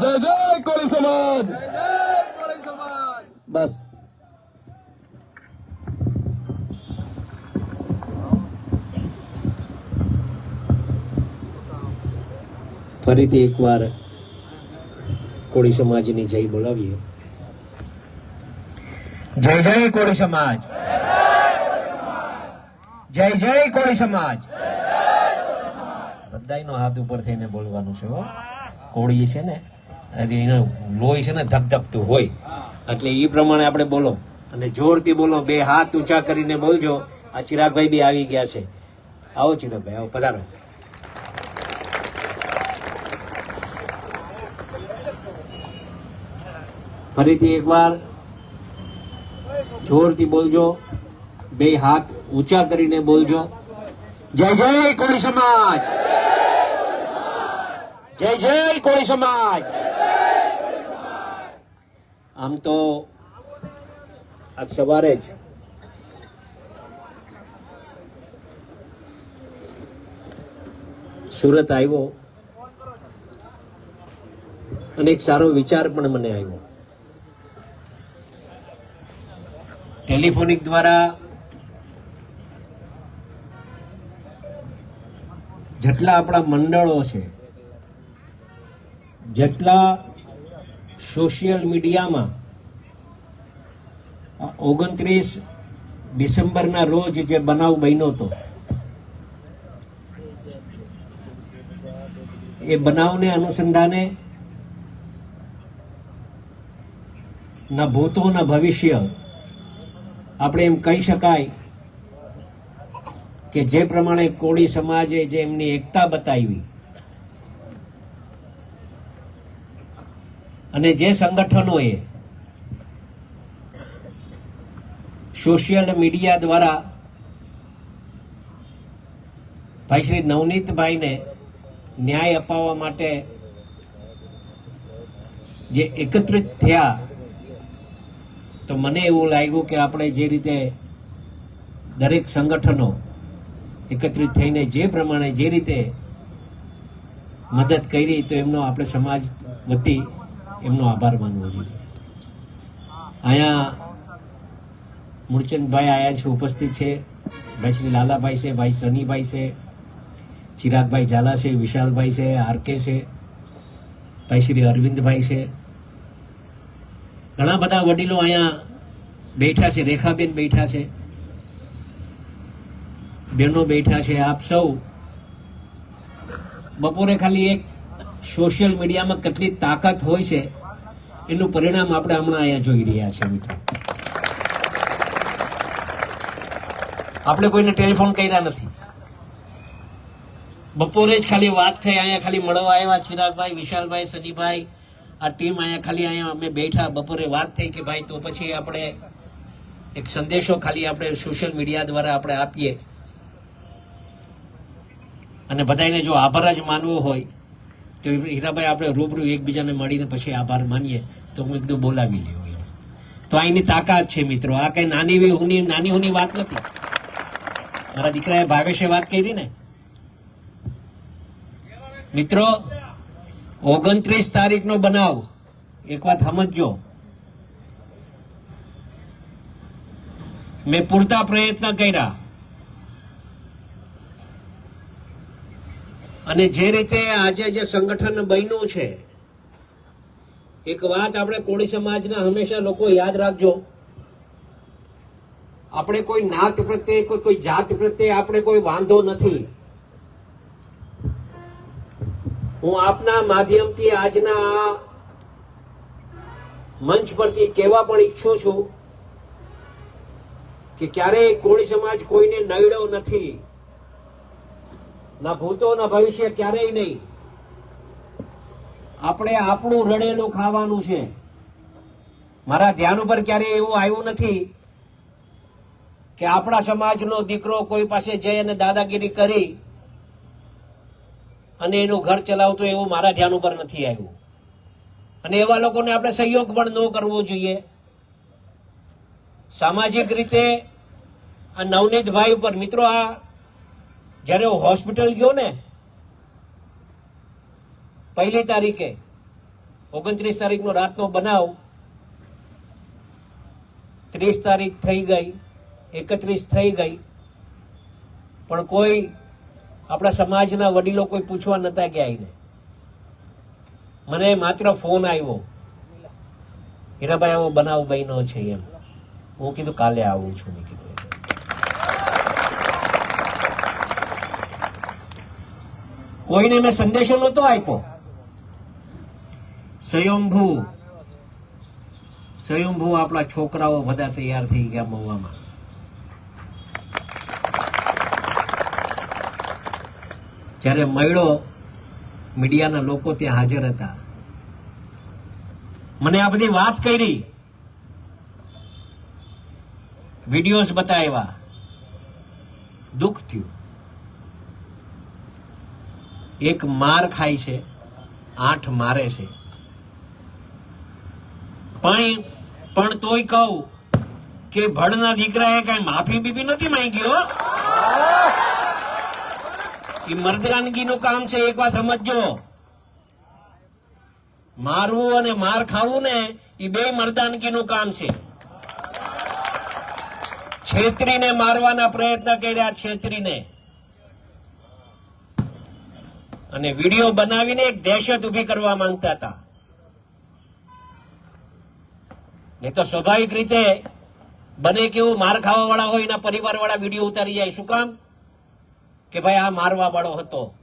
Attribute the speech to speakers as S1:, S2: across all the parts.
S1: જય જય કોળી સમાજ. બસ.
S2: ફરીથી એકવાર કોળી સમાજની જય બોલાવીએ.
S3: જય જય કોળી સમાજ. જય જય કોળી સમાજ.
S2: બધાયનો હાથ ઉપર થઈને બોલવાનું છે હો. કોળી છે ને? લોહી છે ને ધબધબતું હોય. એટલે એ પ્રમાણે આપણે બોલો. અને જોરથી બોલો, બે હાથ ઊંચા કરીને બોલજો. આ ચિરાગભાઈ બી આવી ગયા છે. આવો ચિરાગભાઈ, આવો, પધારો. ફરીથી એકવાર જોરથી બોલજો. બે હાથ ઊંચા કરીને બોલજો.
S3: જય જય કોળી સમાજ! જય જય કોળી સમાજ!
S2: આમ તો આજ સવારે જ સુરત આવ્યો અને એક સારો વિચાર પણ મને આવ્યો. ટેલિફોનિક દ્વારા જેટલા આપણા મંડળો છે, જેટલા સોશિયલ મીડિયામાં ઓગણત્રીસ ડિસેમ્બરના રોજ જે બનાવ બન્યો હતો, એ બનાવને અનુસંધાને ના ભૂતો ના ભવિષ્ય, આપણે એમ કહી શકાય કે જે પ્રમાણે કોળી સમાજે જે એમની એકતા બતાવી અને જે સંગઠનોએ સોશિયલ મીડિયા દ્વારા ભાઈ શ્રી નવનીતભાઈને ન્યાય અપાવવા માટે જે એકત્રિત થયા, તો મને એવું લાગ્યું કે આપણે જે રીતે દરેક સંગઠનો એકત્રિત થઈને જે પ્રમાણે જે રીતે મદદ કરી, તો એમનો આપણે સમાજ વતી એમનો આભાર માનવો જોઈએ. અહીંયા મૂળચંદભાઈ આયા છે, ઉપસ્થિત છે. ભાઈ શ્રી લાલાભાઈ છે, ભાઈ સનીભાઈ છે, ચિરાગભાઈ ઝાલા છે, વિશાલભાઈ છે, આરકે છે, ભાઈ શ્રી અરવિંદભાઈ છે. ઘણા બધા વડીલો અહીંયા બેઠા છે, રેખાબેન બેઠા છે. બહેનો બેઠા છે, આપ સૌ બપોરે ખાલી એક સોશિયલ મીડિયામાં કેટલી તાકાત હોય છે, એનું પરિણામ આપણે હમણાં અહીંયા જોઈ રહ્યા છે મિત્રો. આપણે કોઈને ટેલિફોન કર્યા નથી. બપોરે જ ખાલી વાત થઈ, અહીંયા ખાલી મળવા આવ્યા ચિરાગભાઈ, વિશાલભાઈ, સનીભાઈ. આ ટીમ અહીંયા ખાલી અહીંયા અમે બેઠા, બપોરે વાત થઈ કે ભાઈ તો પછી આપણે એક સંદેશો ખાલી આપણે સોશિયલ મીડિયા દ્વારા આપણે આપીએ. અને બધાને જો આભાર જ માનવો હોય તો હીરાભાઈ, આપણે રૂબરૂ એકબીજાને મળીને પછી આભાર માનીએ તો હું એકદમ બોલાવી લ્યો એમ. તો અહીંની તાકાત છે મિત્રો. આ કઈ નાની હુની નાની હુની વાત નથી. મારા દીકરાએ ભાવેશે વાત કરી ને? મિત્રો, ઓગણત્રીસ તારીખનો બનાવ. એક વાત સમજજો. મેં પૂરતા પ્રયત્ન કર્યા. અને જે રીતે આજે જે સંગઠન બન્યું છે, એક વાત આપણે કોળી સમાજના હંમેશા લોકો યાદ રાખજો. આપણે કોઈ નાત પ્રત્યે, કોઈ કોઈ જાત પ્રત્યે આપણે કોઈ વાંધો નથી. હું આપના માધ્યમથી આજના આ મંચ પરથી કહેવા પણ ઈચ્છું છું કે ક્યારેય કોળી સમાજ કોઈને નડ્યો નથી. ના ભૂતો, ના ભવિષ્ય ક્યારેય નહીં. આપણે આપણું રડેલું ખાવાનું છે. મારા ધ્યાન ઉપર ક્યારેય એવું આવ્યું નથી કે આપણા સમાજનો દીકરો કોઈ પાસે જઈ અને દાદાગીરી કરી અને એનું ઘર ચલાવતો એવું મારા ધ્યાન ઉપર નથી આવ્યું. અને એવા લોકોને આપણે સહયોગ પણ ન કરવો જોઈએ. સામાજિક રીતે આ નવનીતભાઈ ઉપર, મિત્રો, આ જ્યારે હું હોસ્પિટલ ગયો ને, પહેલી તારીખે, ઓગણત્રીસ તારીખનો રાતનો બનાવ, ત્રીસ તારીખ થઈ ગઈ, એકત્રીસ થઈ ગઈ, પણ કોઈ આપણા સમાજના વડીલો કોઈ પૂછવા નતા કે આવીને મને માત્ર ફોન આવ્યો, હીરાભાઈ, આવો બનાવ બહેનો છે એમ. હું કીધું, કાલે આવું છું. મેં કીધું કોઈને મેં સંદેશો નહોતો આપ્યો. સ્વયંભૂ સ્વયંભૂ આપણા છોકરાઓ બધા તૈયાર થઈ ગયા મહુવામાં. જ્યારે મળ્યો, મીડિયાના લોકો ત્યાં હાજર હતા. મને આ બધી વાત કરી. વિડીયોઝ બતાવ્યા. દુઃખ થયું. એક માર ખાય છે, આઠ મારે છે. પણ પણ તોય કહું કે ભડના દીકરાએ કઈ માફી બીબી નથી માંગી એ મર્દગાનગીનું કામ છે, એક વાત સમજજો. મારવું અને માર ખાવું ને એ બે મર્દાનગીનું કામ છે. છેતરીને મારવાના પ્રયત્ન કર્યા, છેતરીને. અને વીડિયો બનાવીને એક દહેશત ઊભી કરવા માંગતા હતા. નહીં તો સ્વાભાવિક રીતે બને કેવું માર ખાવા વાળા હોય, એના પરિવાર વાળા વીડિયો ઉતારી જાય. શું કામ? કે ભાઈ આ મારવા વાળો હતો.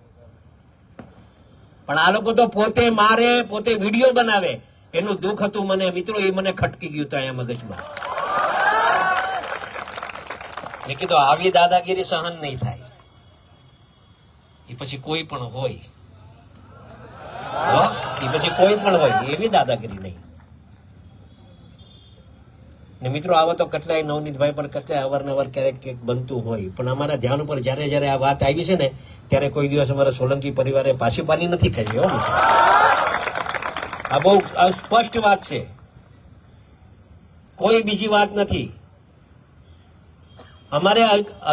S2: પણ આ લોકો તો પોતે મારે, પોતે વીડિયો બનાવે. એનું દુઃખ હતું મને. મિત્રો, એ મને ખટકી ગયું હતું અહીંયા મગજમાં. મેં કીધું, આવી દાદાગીરી સહન નહીં થાય. એ પછી કોઈ પણ હોય? એ પછી કોઈ પણ હોય, એવી દાદાગીરી નહીં. ને મિત્રો, આવો તો કેટલાય નવનીતભાઈ પર કેટલાય અવારનવાર ક્યારેક ક્યાંક બનતું હોય. પણ અમારા ધ્યાન ઉપર જ્યારે જ્યારે આ વાત આવી છે ને, ત્યારે કોઈ દિવસ અમારા સોલંકી પરિવારે પાછી પાની નથી કરી, હો આ બહુ સ્પષ્ટ વાત છે. કોઈ બીજી વાત નથી. અમારે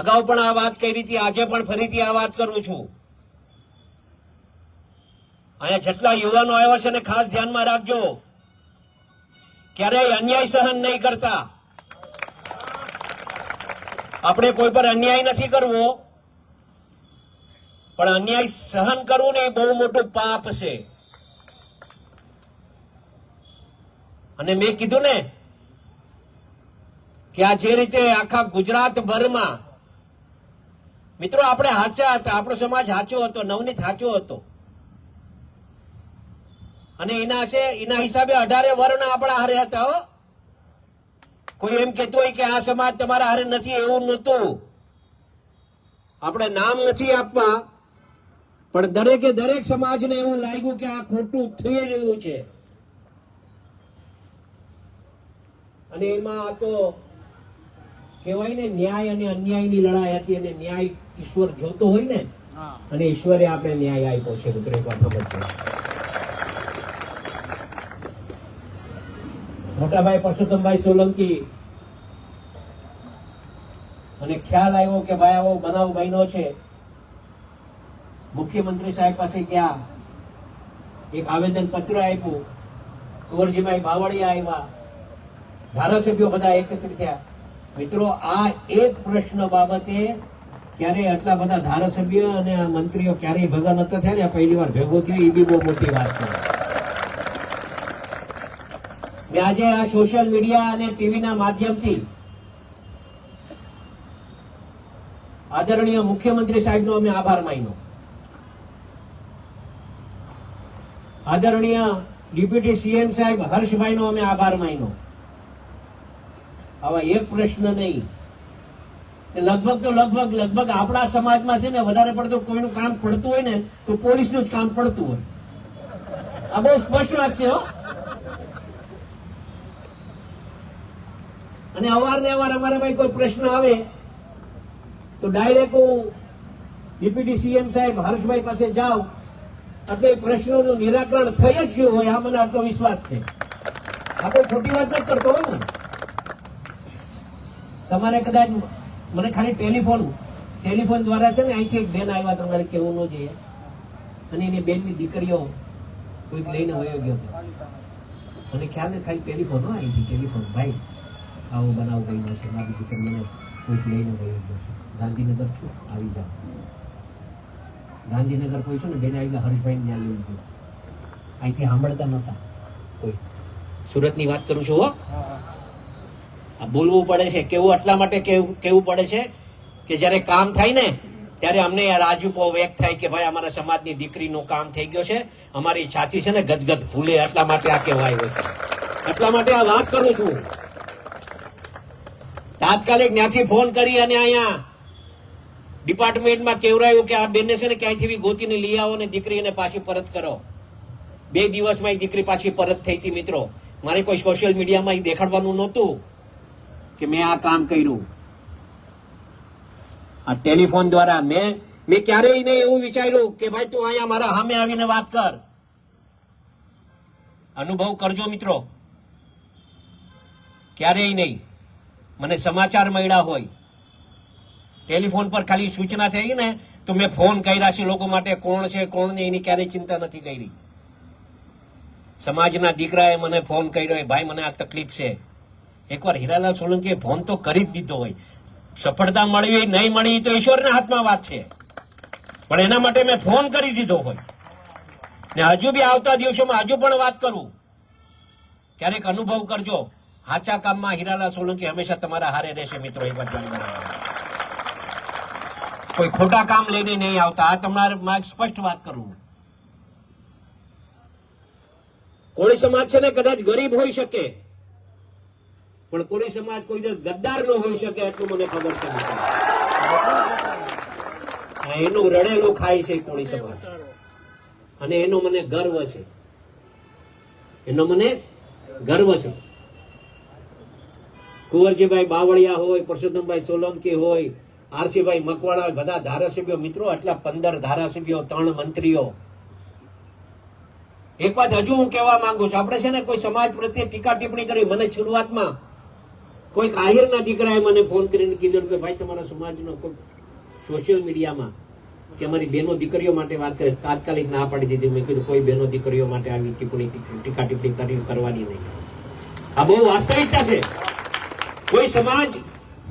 S2: અગાઉ પણ આ વાત કરી હતી, આજે પણ ફરીથી આ વાત કરું છું. અહીંયા જેટલા યુવાનો આવ્યા છે ને ખાસ ધ્યાનમાં રાખજો. ક્યારેય અન્યાય સહન નહીં કરતા. આપણે કોઈ પર અન્યાય નથી કરવો. પણ અન્યાય સહન કરવું ને એ બહુ મોટું પાપ છે. અને મેં કીધું ને કે આ જે રીતે આખા ગુજરાત ભરમાં મિત્રો, આપણે હાચા હતા, આપણો સમાજ સાચો હતો, નવનીત સાચો હતો. અને એના છે એના હિસાબે અઢારે વર્ણ આપણા હારે હતા હો. કોઈ એમ કહેતું હોય કે આ સમાજ તમારા હારે નથી એવું નહોતું. આપણે નામ નથી આપવા પણ દરેકે દરેક સમાજને એવું લાગ્યું કે આ ખોટું થઈ રહ્યું છે. અને એમાં આ તો કહેવાય ને ન્યાય અને અન્યાયની લડાઈ હતી અને ન્યાય ઈશ્વર જોતો હોય ને અને ઈશ્વરે આપણે ન્યાય આપ્યો છે મિત્રો એક વાત સમજજો. મોટાભાઈ પરસોત્તમભાઈ સોલંકી. અને ખ્યાલ આવ્યો કે ભાઈ આવો બનાવ બન્યો છે. મુખ્યમંત્રી સાહેબ પાસે ગયા. એક આવેદન પત્ર આપ્યું. કુંવરજીભાઈ બાવળિયા આવ્યા. ધારાસભ્યો બધા એકત્રિત થયા. મિત્રો, આ એક પ્રશ્ન બાબતે ક્યારે આટલા બધા ધારાસભ્ય અને મંત્રીઓ ક્યારેય ભેગા નતા થયા ને પહેલી વાર ભેગો થયો, એ બી બહુ મોટી વાત છે. મેં આજે આ સોશિયલ મીડિયા અને ટીવીના માધ્યમથી આદરણીય મુખ્યમંત્રી સાહેબનો અમે આભાર માન્યો. આદરણીય ડેપ્યુટી સીએમ સાહેબ હર્ષભાઈનો અમે આભાર માન્યો. આવા એક પ્રશ્ન નહીં. લગભગ તો લગભગ લગભગ આપણા સમાજમાં છે ને, વધારે પડતું કોઈનું કામ પડતું હોય ને, તો પોલીસનું જ કામ પડતું હોય. આ બહુ સ્પષ્ટ વાત છે હો. અને અવારને અવાર અમારે ભાઈ કોઈ પ્રશ્ન આવે, તો ડાયરેક્ટ હું ડિપ્યુટી સીએમ સાહેબ હર્ષભાઈ પાસે જાઉં. એટલે એ પ્રશ્નોનું નિરાકરણ થઈ જ ગયું હોય, આ મને આટલો વિશ્વાસ છે. આ કોઈ ખોટી વાત નથી કરતો હોય ને. તમારે કદાચ મને ખાલી ટેલિફોન ટેલિફોન દ્વારા છે ને અહીંથી એક બેન આવ્યા તમારે કેવું ન જોઈએ. અને એની બેનની દીકરીઓ કોઈક લઈને વયો ગયો હતો. અને ખ્યાલ ને ખાલી ટેલિફોન, હો, અહીંથી ટેલિફોન, ભાઈ. આવો બનાવ બન્યો છે મારી દીકરી મને કોઈક લઈને ગયો છે ગાંધીનગર છું, આવી જાઓ. ગાંધીનગર કોઈ છું ને, બેને આવીને હર્ષભાઈ ત્યાં લઈ ગયો. અહીંથી સાંભળતા નહોતા કોઈ. સુરતની વાત કરું છું હો. આ બોલવું પડે છે, કેવું એટલા માટે કેવું કેવું પડે છે કે જ્યારે કામ થાય ને, ત્યારે અમને આ રાજુપો વ્યક્ત થાય કે ભાઈ અમારા સમાજની દીકરીનું કામ થઈ ગયો છે, અમારી છાતી છે ને ગદગદ ફૂલે એટલા માટે આ કહેવાય એટલા માટે આ વાત કરું છું. તાત્કાલિક ત્યાંથી ફોન કરી અને અહીંયા ડિપાર્ટમેન્ટમાં કેવરાયું કે આ બેનને છે ને ક્યાંયથી બી ગોતીને લઈ આવો ને દીકરીને પાછી પરત કરો. બે દિવસમાં એ દીકરી પાછી પરત થઈ હતી મિત્રો. મારે કોઈ સોશિયલ મીડિયામાં એ દેખાડવાનું નહોતું કે મેં આ કામ કર્યું. આ ટેલિફોન દ્વારા મેં મેં ક્યારેય નહીં એવું વિચાર્યું કે ભાઈ તું અહીંયા મારા સામે આવીને વાત કર. અનુભવ કરજો મિત્રો. ક્યારેય નહીં. મને સમાચાર મળ્યા હોય. ટેલિફોન પર ખાલી સૂચના થઈ ને, તો મેં ફોન કર્યા છે લોકો માટે કોણ છે, કોણ નહીં, એની ક્યારેય ચિંતા નથી કરી. સમાજના દીકરાએ મને ફોન કર્યો ભાઈ, મને આ તકલીફ છે. એકવાર હીરાલાલ સોલંકીએ ફોન તો કરી જ દીધો હોય. સફળતા મળી નહીં મળી તો ઈશ્વરના હાથમાં વાત છે. પણ એના માટે મેં ફોન કરી દીધો હોય. ને હજુ બી આવતા દિવસોમાં હજુ પણ વાત કરું. ક્યારેક અનુભવ કરજો. સાચા કામમાં હીરાલાલ સોલંકી હંમેશા તમારા હારે રહેશે મિત્રો, એક વાત કોઈ ખોટા કામ લઈને નહીં આવતા. આ તમારે મારે સ્પષ્ટ વાત કરું કોળી સમાજ છે ને કદાચ ગરીબ હોઈ શકે, પણ કોળી સમાજ કોઈ દિવસ ગદ્દાર ન હોઈ શકે એટલું મને ખબર છે. એનું રડેલું ખાય છે કોળી સમાજ. અને એનો મને ગર્વ છે. એનો મને ગર્વ છે. કુંવરજીભાઈ બાવળિયા હોય, પરસોત્તમભાઈ સોલંકી હોય, આરસીભાઈ મકવાણા, બધા ધારાસભ્યો, મિત્રો, આટલા પંદર ધારાસભ્યો, ત્રણ મંત્રીઓ. એક વાત હજુ હું કહેવા માંગુ છું, આપણે છે ને કોઈ સમાજ પ્રત્યે ટીકા ટિપ્પણી કરી, મને શરૂઆતમાં કોઈક આહિરના દીકરાએ મને ફોન કરીને કીધું કે ભાઈ, તમારા સમાજનો કોઈ સોશિયલ મીડિયામાં કે અમારી બહેનો દીકરીઓ માટે વાત કરે તાત્કાલિક ના પાડી દીધી. મેં કીધું, કોઈ બહેનો દીકરીઓ માટે આવી ટિપ્પણી, ટીકા ટિપ્પણી કરવાની નહીં. આ બહુ વાસ્તવિકતા છે. કોઈ સમાજ,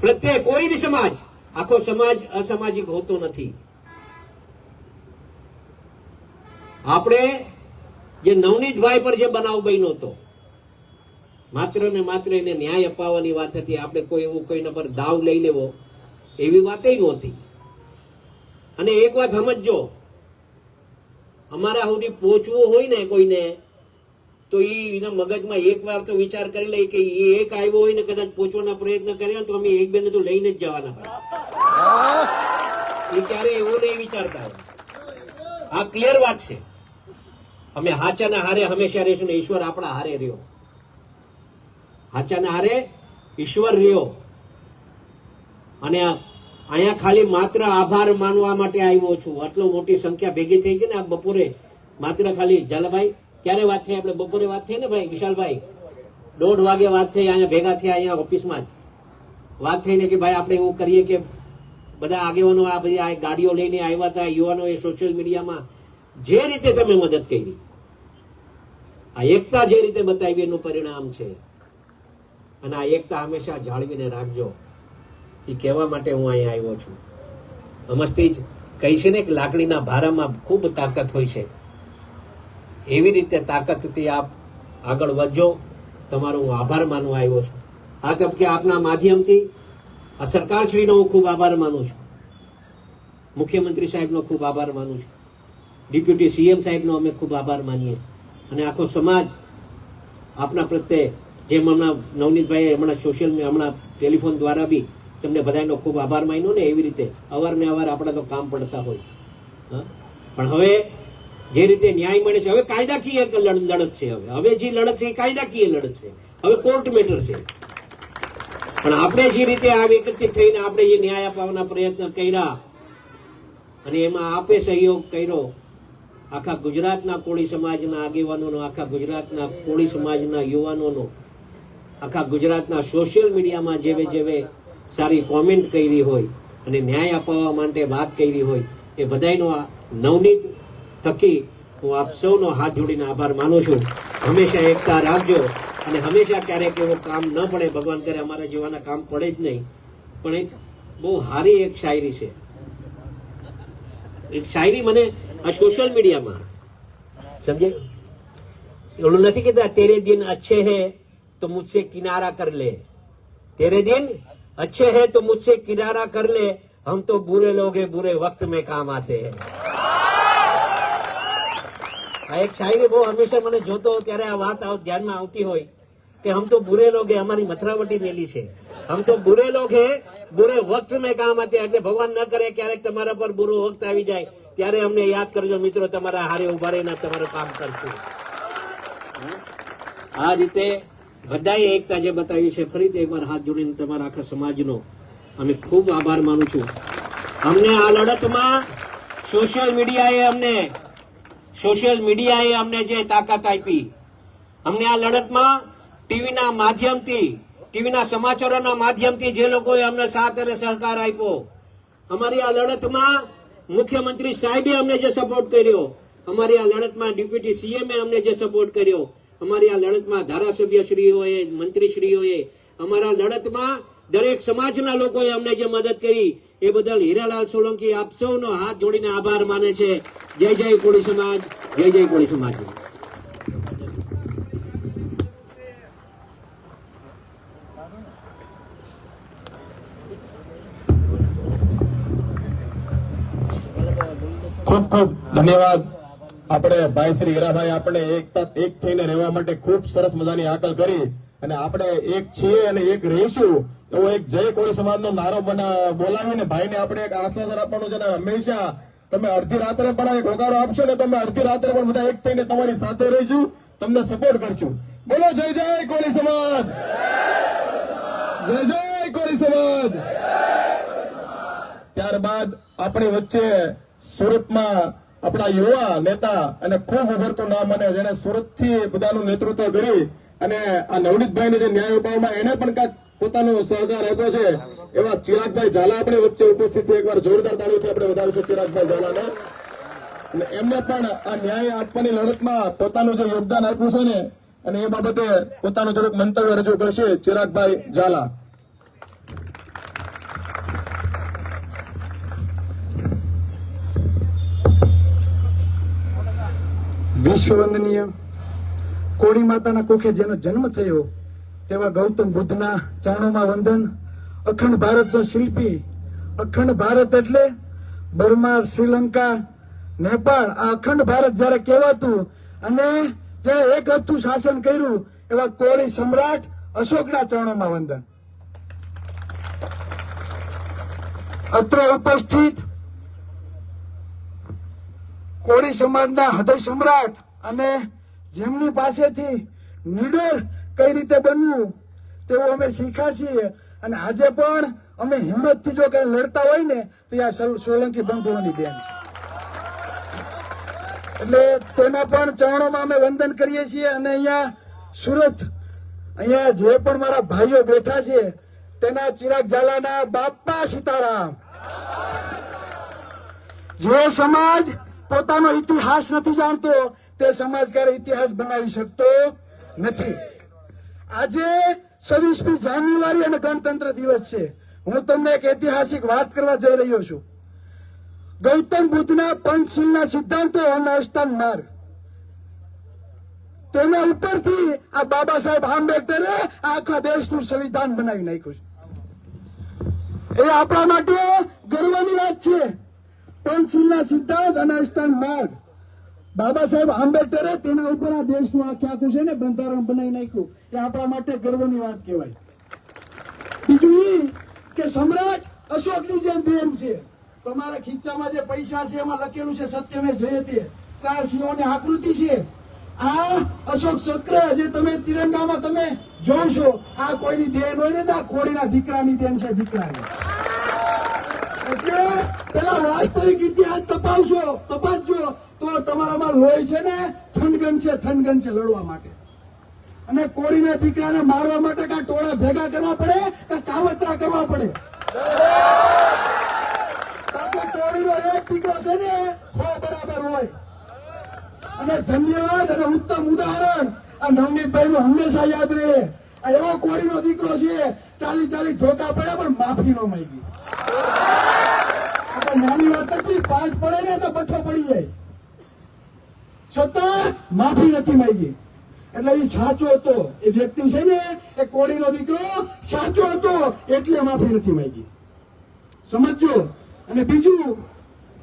S2: પ્રત્યે કોઈ બી સમાજ, આખો સમાજ અસામાજિક હોતો નથી. આપણે જે નવનીતભાઈ પર જે બનાવ બન્યો હતો, માત્ર ને માત્ર એને ન્યાય અપાવવાની વાત હતી, આપણે કોઈ એવું કોઈના પર દાવ લઈ લેવો, એવી વાત નહોતી. અને એક વાત સમજજો, અમારા સુધી પહોંચવું હોય ને કોઈને તો એ એના મગજમાં એક વાર તો વિચાર કરી લે કે એ એક આવ્યો હોય ને કદાચ પહોંચવાના પ્રયત્ન કર્યો તો અમે એક બેને તો લઈને જ જવાના હોય. એ ક્યારે એવો નહીં વિચારતા હોય. આ ક્લિયર વાત છે. અમે હાચાના હારે હંમેશા રહીશું ને ઈશ્વર આપણા હારે રહ્યો. હાચાના હારે ઈશ્વર રહ્યો. અને અહીંયા ખાલી માત્ર આભાર માનવા માટે આવ્યો છું. આટલો મોટી સંખ્યા ભેગી થઈ છે ને આ બપોરે માત્ર ખાલી ઝાલાભાઈ ક્યારે વાત થઈ? આપણે બપોરે વાત થઈ ને ભાઈ, વિશાલભાઈ? દોઢ વાગે વાત થઈ, અહીંયા ભેગા થયા અહીંયા ઓફિસમાં જ. વાત થઈને કે ભાઈ, આપણે એવું કરીએ કે બધા આગેવાનો આ બધી આ ગાડીઓ લઈને આવ્યા હતા, યુવાનોએ સોશિયલ મીડિયામાં જે રીતે તમે મદદ કરી. આ એકતા જે રીતે બતાવી, એનું પરિણામ છે. અને આ એકતા હંમેશા જાળવીને રાખજો. એ કહેવા માટે હું અહીંયા આવ્યો છું. અમસ્તી જ. કહી છે ને કે લાકડીના ભારામાં ખૂબ તાકાત હોય છે. એવી રીતે તાકાતથી આપ આગળ વધજો. તમારો હું આભાર માનવા આવ્યો છું. આ તબકે આપના માધ્યમથી આ સરકારશ્રીનો હું ખૂબ આભાર માનું છું. મુખ્યમંત્રી સાહેબનો ખૂબ આભાર માનું છું. ડેપ્યુટી સીએમ સાહેબનો અમે ખૂબ આભાર માનીએ. અને આખો સમાજ આપના પ્રત્યે જેમ હમણાં નવનીતભાઈએ હમણાં સોશિયલ હમણાં ટેલિફોન દ્વારા બી તમને બધાનો ખૂબ આભાર માન્યો ને એવી રીતે અવારને અવાર આપણા તો કામ પડતા હોય. હા? પણ હવે જે રીતે ન્યાય મળે છે. હવે કાયદાકીય લડત છે હવે. હવે જે લડત છે એ કાયદાકીય લડત છે. હવે કોર્ટ મેટર છે. પણ આપણે જે રીતે આ એકત્રિત થઈને આપણે જે ન્યાય અપાવવાના પ્રયત્ન કર્યા અને એમાં આપે સહયોગ કર્યો, આખા ગુજરાતના કોળી સમાજના આગેવાનોનો, આખા ગુજરાતના કોળી સમાજના યુવાનોનો, આખા ગુજરાતના સોશિયલ મીડિયામાં જેવે જેવે સારી કોમેન્ટ કરી હોય અને ન્યાય અપાવવા માટે વાત કરી હોય, એ બધાયનો આ નવનીત થકી હું આપ સૌનો હાથ જોડીને આભાર માનું છું. હંમેશા એકતા રાખજો અને હંમેશા ક્યારેક એવું કામ ન પડે, ભગવાન કરે અમારા જીવાના કામ પડે જ નહીં. પણ એક બહુ સારી એક શાયરી છે. એક શાયરી મને આ સોશિયલ મીડિયામાં સમજે? એવું નથી કહેતા, તેરે દિન અચ્છે હે તો મુજસે કિનારા કર લે. તેરે દિન अच्छे हैं तो मुझसे किनारा कर ले हम तो बुरे लोग हैं बुरे वक्त में काम आते આ એક શાયરી બહુ હંમેશા મને જોતો ત્યારે આ વાત ધ્યાનમાં આવતી હોય કે હમ તો બુરે લોગ હે, અમારી મથરાવટી મેલી છે. હમ તો બુરે લોગ હે, બુરે વક્ત મેં કામ હતી એટલે ભગવાન ન કરે, ક્યારેક તમારા પર બુરો વક્ત આવી જાય, ત્યારે અમને યાદ કરજો મિત્રો, તમારા હારે ઊભા રહીને તમારું કામ કરશું. આ રીતે બધાએ એકતા જે બતાવી છે, ફરીથી એકવાર હાથ જોડીને તમારા આખા સમાજનો અમે ખૂબ આભાર માનું છું. અમને આ લડતમાં સોશિયલ મીડિયાએ અમને સોશિયલ મીડિયાએ અમને જે તાકાત આપી, અમને આ લડતમાં ટીવીના માધ્યમથી, ટીવીના સમાચારોના માધ્યમથી જે લોકોએ અમને સાથ અને સહકાર આપ્યો, અમારી આ લડતમાં મુખ્યમંત્રી સાહેબે અમને જે સપોર્ટ કર્યો, અમારી આ લડતમાં ડેપ્યુટી સીએમએ અમને જે સપોર્ટ કર્યો, અમારી આ લડતમાં ધારાસભ્યશ્રીઓએ, મંત્રીશ્રીઓએ, અમારા લડતમાં દરેક સમાજના લોકોએ અમને જે મદદ કરી એ બદલ હીરાલાલ સોલંકી આપ સૌનો હાથ જોડીને આભાર માને છે. જય જય કોળી સમાજ, જય જય કોળી સમાજ.
S1: ખૂબ ખૂબ ધન્યવાદ. આપણે ભાઈ શ્રી હીરાભાઈ, આપણે એક થઈને રહેવા માટે ખૂબ સરસ મજાની આકલ કરી. અને આપણે એક છીએ અને એક રહીશું. એવો એક જય કોળી સમાજનો નારો બોલાવીને ભાઈને આપણે એક આશ્વાસન આપવાનું છે હંમેશા તમે અડધી રાત્રે પણ એક હોકારો આપશો ને તમે અડધી રાત્રે પણ બધા એક થઈને તમારી સાથે રહીશું. તમને સપોર્ટ કરશું. બોલો જય જય કોળી સમાજ! જય જય કોળી સમાજ! ત્યારબાદ આપણી વચ્ચે સુરતમાં આપણા યુવા નેતા અને ખૂબ ઉભરતું નામ અને જેને સુરતથી બધાનું નેતૃત્વ કરી અને આ નવનીતભાઈને જે ન્યાય અપાવવામાં એને પણ કાંઈક પોતાનો સહકાર આપ્યો છે, એવા ચિરાગભાઈ ઝાલા આપણી વચ્ચે ઉપસ્થિત છે. એકવાર જોરદાર તાળીઓથી આપણે વધારીશું ચિરાગભાઈ ઝાલાને. અને એમને પણ આ ન્યાય આપવાની લડતમાં પોતાનું જે યોગદાન આપ્યું છે ને, અને એ બાબતે પોતાનું થોડુંક મંતવ્ય રજૂ કરશે ચિરાગભાઈ ઝાલા.
S4: વિશ્વવંદનીય કોળી માતાના કોખે જેનો જન્મ થયો, તેવા ગૌતમ બુદ્ધના ચરણોમાં વંદન, અખંડ ભારતનો શિલ્પી, અખંડ ભારત એટલે બર્મા, શ્રીલંકા, નેપાળ. આ અખંડ ભારત જ્યારે કહેવાતું અને જે એક હતું શાસન કર્યું, એવા કોળી સમ્રાટ અશોકના ચરણોમાં વંદન. અત્ર ઉપસ્થિત કોળી સમાજના હૃદય સમ્રાટ અને જેમની પાસેથી નીડર કઈ રીતે બનવું તેવું અમે શીખ્યા છીએ. અને આજે પણ અમે હિંમતથી જો કઈ લડતા હોય ને, તો આ સોલંકી બંધુઓની દેન છે. એટલે તેના પણ ચરણોમાં અમે વંદન કરીએ છીએ અને અહીંયા સુરત, અહીંયા જે પણ મારા ભાઈઓ બેઠા છે, તેના ચિરાગ ઝાલાના બાપા સીતારામ. જે સમાજ પોતાનો ઇતિહાસ નથી જાણતો, તે સમાજ ઇતિહાસ બનાવી શકતો નથી. આજે છવ્વીસમી જાન્યુઆરી અને ગણતંત્ર દિવસ છે. હું તમને એક ઐતિહાસિક વાત કરવા જઈ રહ્યો છું. ગૌતમ બુદ્ધના પંચશીલના સિદ્ધાંતો અને અષ્ટાંગ માર્ગ તેના ઉપરથી આ બાબા સાહેબ આંબેડકરે આખા દેશનું સંવિધાન બનાવી નાખ્યું છે. એ આપણા માટે ગર્વની વાત છે. પંચશીલના સિદ્ધાંત અને અષ્ટાંગ માર્ગ. બાબા સાહેબ આંબેડકરે તેના ઉપર આ દેશનું આખે આખું છે ને બંધારણ બનાવી નાખ્યું. એ આપણા માટે ગર્વની વાત કહેવાય. બીજું એ કે સમ્રાટ અશોકની જેમ દેન છે. તમારા ખીચામાં જે પૈસા છે, એમાં લખેલું છે સત્યમે જયતે ચાર સિંહોની આકૃતિ છે. આ અશોક ચક્ર જે તમે તિરંગામાં તમે જોશો, આ કોઈની દેન હોય ને તો આ કોળીના દીકરાની દેન છે દીકરાની. એટલે પેલા વાસ્તવિક ઇતિહાસ તપાવશો, તપાસજો. તો તમારામાં લોહી છે ને, થનગન છે થનગન છે લડવા માટે. અને કોળીના દીકરાને મારવા માટે કા ટોળા ભેગા કરવા પડે, કા કાવતરા કરવા પડે? ટોળીનો એક દીકરો છે ને હો બરાબર હોય. અને ધન્યવાદ અને ઉત્તમ ઉદાહરણ. આ નવનીતભાઈ નું હંમેશા યાદ રહે. આ એવો કોળીનો દીકરો છે, ચાલી ચાલી ધોકા પડ્યા પણ માફી નો માંગી. નાની વાત નથી પાસ પડે ને તો બઠો પડી જાય. છતાં માફી નથી માંગી. એટલે એ સાચો હતો. એ વ્યક્તિ છે ને, એ કોળીનો દીકરો સાચો હતો એટલે માફી નથી માંગી. સમજો અને બીજું,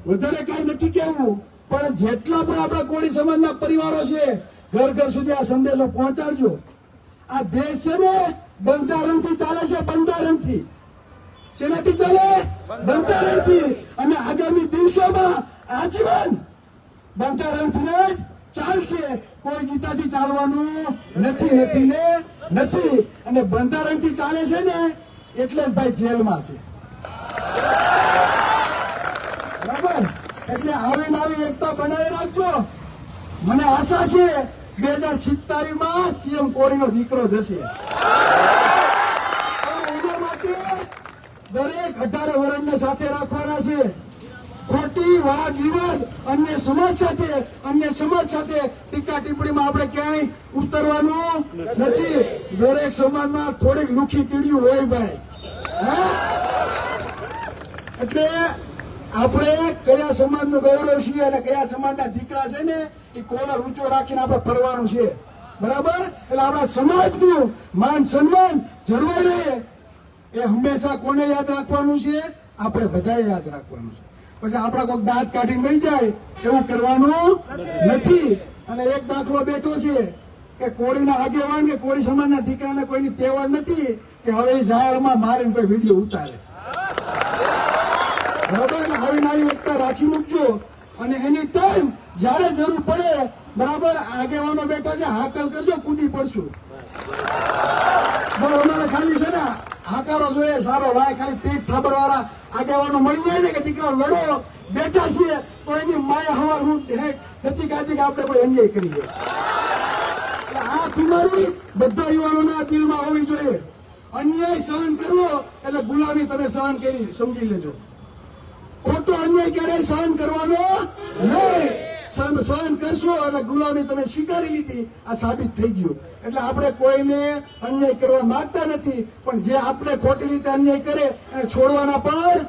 S4: વધારે કઈ નથી કેવું પણ જેટલા પણ આપણા કોળી સમાજના પરિવારો છે, ઘર ઘર સુધી આ સંદેશો પહોંચાડજો. આ દેશ છે ને બંધારણથી ચાલે છે, બંધારણથી. શેનાથી ચાલે બંધારણથી અને આગામી દિવસોમાં આજીવન બંધારણથી જ ચાલશે. કોઈ ગીતાથી ચાલવાનું નથી નથી ને નથી. અને બંધારણથી ચાલે છે ને એટલે જ ભાઈ જેલમાં છે. બરાબર? એટલે આવી આવી એકતા બનાવી રાખજો. મને આશા છે, બે હજાર સિત્તાવીસમાં સીએમ કોળીનો દીકરો જશે પણ એના માટે દરેક અઢારે વર્ણને સાથે રાખવાના છે. ખોટી, વાદ, વિવાદ, અન્ય સમાજ સાથે, અન્ય સમાજ સાથે ટીકા ટિપ્પણીમાં આપણે ક્યાંય ઉતરવાનું નથી. દરેક સમાજમાં થોડીક લુખી તીડ્યું હોય ભાઈ. એટલે આપણે કયા સમાજનું ગૌરવ છીએ અને કયા સમાજના દીકરા છે ને, એ કોના ઊંચો રાખીને આપણે ફરવાનું છે. બરાબર? એટલે આપણા સમાજનું માન સન્માન જળવાઈ રહે. એ હંમેશા કોને યાદ રાખવાનું છે? આપણે બધાએ યાદ રાખવાનું છે. પછી આપણા કોઈ દાંત કાઢી મળી જાય, એવું કરવાનું નથી. અને એક દાખલો બેઠો છે કે કોળીના આગેવાન કે કોળી સમાજના દીકરાને કોઈની તહેવાર નથી કે હવે જાહેરમાં મારીને કોઈ વીડિયો ઉતારે. બરાબર? આવી નાની એકતા રાખી મૂકજો. અને એની ટાઈમ જ્યારે જરૂર પડે, બરાબર, આગેવાનો બેઠા છે, હાકલ કરજો, કૂદી પડશું. અમારે ખાલી છે ને હાકારો જોઈએ, સારો ભાઈ ખાલી પીઠ થાબર વાળા આગેવાનો મળી જાય ને કે દીકરો લડો, બેઠા છીએ, તો એની માયા હવાર હું નથી કાઢી કે આપણે કોઈ એન્જોય કરીએ. આ તમારી બધા યુવાનોના દિલમાં હોવી જોઈએ. અન્યાય સહન કરવો એટલે ગુલામી તમે સહન કરી, સમજી લેજો. ખોટો અન્યાય ક્યારેય સહન કરવાનો નહીં. સહન કરશો અને ગુલામી તમે સ્વીકારી લીધી, આ સાબિત થઈ ગયું. એટલે આપણે કોઈને અન્યાય કરવા માંગતા નથી, પણ જે આપણે ખોટી રીતે અન્યાય કરે, એને છોડવાના પણ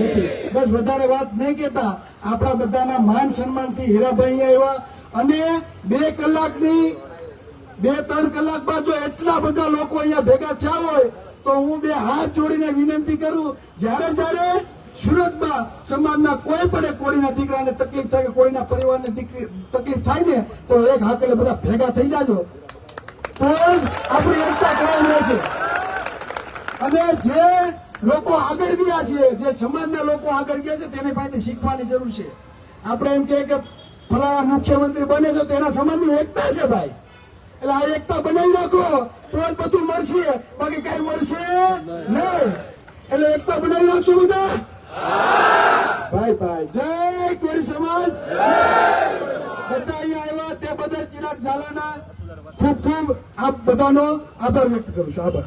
S4: નથી. બસ વધારે વાત નહીં કહેતા. આપણા બધાના માન સન્માનથી હીરાભાઈ આવ્યા. અને બે કલાકની, બે ત્રણ કલાક બાદ જો એટલા બધા લોકો અહીંયા ભેગા થયા હોય, તો હું બે હાથ જોડીને વિનંતી કરું, જ્યારે જ્યારે સુરતમાં સમાજના કોઈ પણ કોળીના દીકરાને તકલીફ થાય કે કોળીના પરિવારને દીકરી તકલીફ થાય ને, તો એક હાથ બધા ભેગા થઈ જાજો. તો જ આપણી એકતા કાયમ રહેશે. અને જે લોકો આગળ ગયા છે, જે સમાજના લોકો આગળ ગયા છે, તેની પાસેથી શીખવાની જરૂર છે. આપણે એમ કહે કે ફલાણા મુખ્યમંત્રી બને છો તેના સમાજની એકતા છે ભાઈ. એટલે આ એકતા બનાવી રાખો તો જ બધું મળશે. બાકી કઈ મળશે નહીં. એટલે એકતા બનાવી રાખશો બધા? ભાઈ ભાઈ જય કોળી સમાજ. બધા અહીંયા આવ્યા તે બદલ ચિરાગ ઝાલાના ખૂબ ખૂબ આપ બધાનો આભાર વ્યક્ત કરું છું. આભાર.